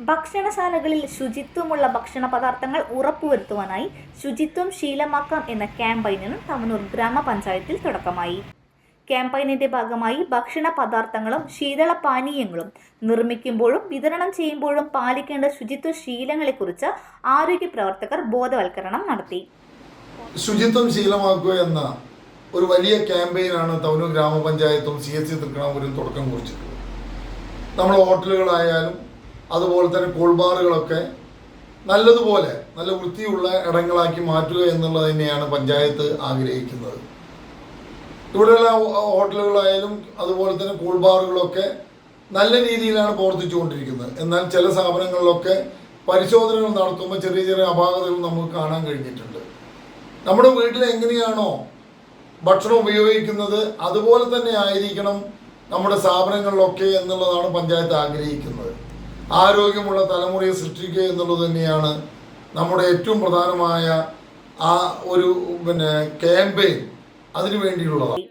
ഭക്ഷണശാലകളിൽ ശുചിത്വമുള്ള ഭക്ഷണ പദാർത്ഥങ്ങൾ ഉറപ്പുവരുത്തുവാനായി ശുചിത്വം ശീലമാക്കാം എന്ന ക്യാമ്പയിനിനും തവനൂർ ഗ്രാമപഞ്ചായത്തിൽ തുടക്കമായി. ക്യാമ്പയിനിന്റെ ഭാഗമായി ഭക്ഷണ പദാർത്ഥങ്ങളും ശീതള പാനീയങ്ങളും നിർമ്മിക്കുമ്പോഴും വിതരണം ചെയ്യുമ്പോഴും പാലിക്കേണ്ട ശുചിത്വ ശീലങ്ങളെക്കുറിച്ച് ആരോഗ്യ പ്രവർത്തകർ ബോധവൽക്കരണം നടത്തി. ശുചിത്വം ശീലമാക്കുക എന്ന ഒരു വലിയ ക്യാമ്പയിനാണ് തവനൂർ ഗ്രാമപഞ്ചായത്തും സി എസ് സി തൃക്കണാപുരം തുടക്കം കുറിച്ചിട്ടുള്ളത് നമ്മൾ ഹോട്ടലുകളായാലും അതുപോലെ തന്നെ കൂൾബാറുകളൊക്കെ നല്ലതുപോലെ നല്ല വൃത്തിയുള്ള ഇടങ്ങളാക്കി മാറ്റുക എന്നുള്ളത് തന്നെയാണ് പഞ്ചായത്ത് ആഗ്രഹിക്കുന്നത്. ഇവിടെയുള്ള ഹോട്ടലുകളായാലും അതുപോലെ തന്നെ കൂൾബാറുകളൊക്കെ നല്ല രീതിയിലാണ് പ്രവർത്തിച്ചുകൊണ്ടിരിക്കുന്നത്. എന്നാൽ ചില സ്ഥാപനങ്ങളിലൊക്കെ പരിശോധനകൾ നടത്തുമ്പോൾ ചെറിയ ചെറിയ അപാകതകൾ നമുക്ക് കാണാൻ കഴിഞ്ഞിട്ടുണ്ട്. നമ്മുടെ വീട്ടിൽ എങ്ങനെയാണോ ഭക്ഷണം ഉപയോഗിക്കുന്നത് അതുപോലെ തന്നെ ആയിരിക്കണം നമ്മുടെ സ്ഥാപനങ്ങളിലൊക്കെ എന്നുള്ളതാണ് പഞ്ചായത്ത് ആഗ്രഹിക്കുന്നത്. ആരോഗ്യമുള്ള തലമുറയെ സൃഷ്ടിക്കുക എന്നുള്ളത് തന്നെയാണ് നമ്മുടെ ഏറ്റവും പ്രധാനമായ ആ ഒരു പിന്നെ ക്യാമ്പയിൻ അതിനു വേണ്ടിയുള്ളതാണ്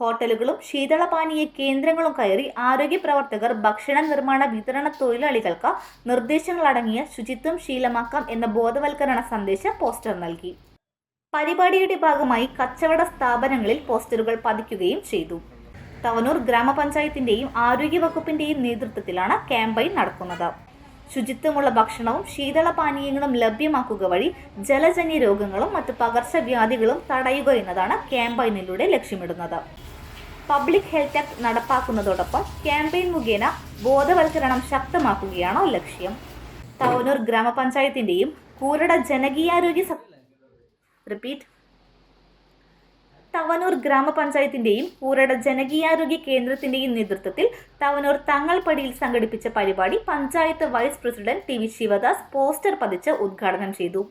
ഹോട്ടലുകളും ശീതളപാനീയ കേന്ദ്രങ്ങളും കയറി ആരോഗ്യ പ്രവർത്തകർ ഭക്ഷണ നിർമ്മാണ വിതരണ തൊഴിലാളികൾക്ക് നിർദ്ദേശങ്ങൾ അടങ്ങിയ ശുചിത്വം ശീലമാക്കാം എന്ന ബോധവൽക്കരണ സന്ദേശം പോസ്റ്റർ നൽകി. പരിപാടിയുടെ ഭാഗമായി കച്ചവട സ്ഥാപനങ്ങളിൽ പോസ്റ്ററുകൾ പതിക്കുകയും ചെയ്തു. തവനൂർ ഗ്രാമപഞ്ചായത്തിന്റെയും ആരോഗ്യ വകുപ്പിന്റെയും നേതൃത്വത്തിലാണ് ക്യാമ്പയിൻ നടക്കുന്നത്. ശുചിത്വമുള്ള ഭക്ഷണവും ശീതളപാനീയങ്ങളും ലഭ്യമാക്കുക വഴി ജലജന്യ രോഗങ്ങളും മറ്റ് പകർച്ചവ്യാധികളും തടയുക എന്നതാണ് ക്യാമ്പയിനിലൂടെ ലക്ഷ്യമിടുന്നത്. പബ്ലിക് ഹെൽത്ത് ആക്ട് നടപ്പാക്കുന്നതോടൊപ്പം ക്യാമ്പയിൻ മുഖേന ബോധവൽക്കരണം ശക്തമാക്കുകയാണ് ലക്ഷ്യം. തവനൂർ ഗ്രാമപഞ്ചായത്തിന്റെയും കൂരട ജനകീയാരോഗ്യ റിപ്പീറ്റ്. തവനൂർ ഗ്രാമപഞ്ചായത്തിന്റെയും ഊരട ജനകീയാരോഗ്യ കേന്ദ്രത്തിന്റെയും നേതൃത്വത്തിൽ തവനൂർ തങ്ങൾപടിയിൽ സംഘടിപ്പിച്ച പരിപാടി panchayat vice president T V Sivadas poster പതിച്ച് ഉദ്ഘാടനം ചെയ്തു.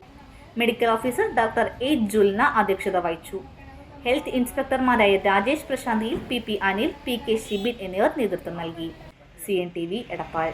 Medical officer doctor A Julna അധ്യക്ഷത വഹിച്ചു. ഹെൽത്ത് ഇൻസ്പെക്ടർമാരായ Rajesh പ്രശാന്തിയിൽ P P Anil P K Shibin എന്നിവർ നേതൃത്വം നൽകി. C N T V Edappal.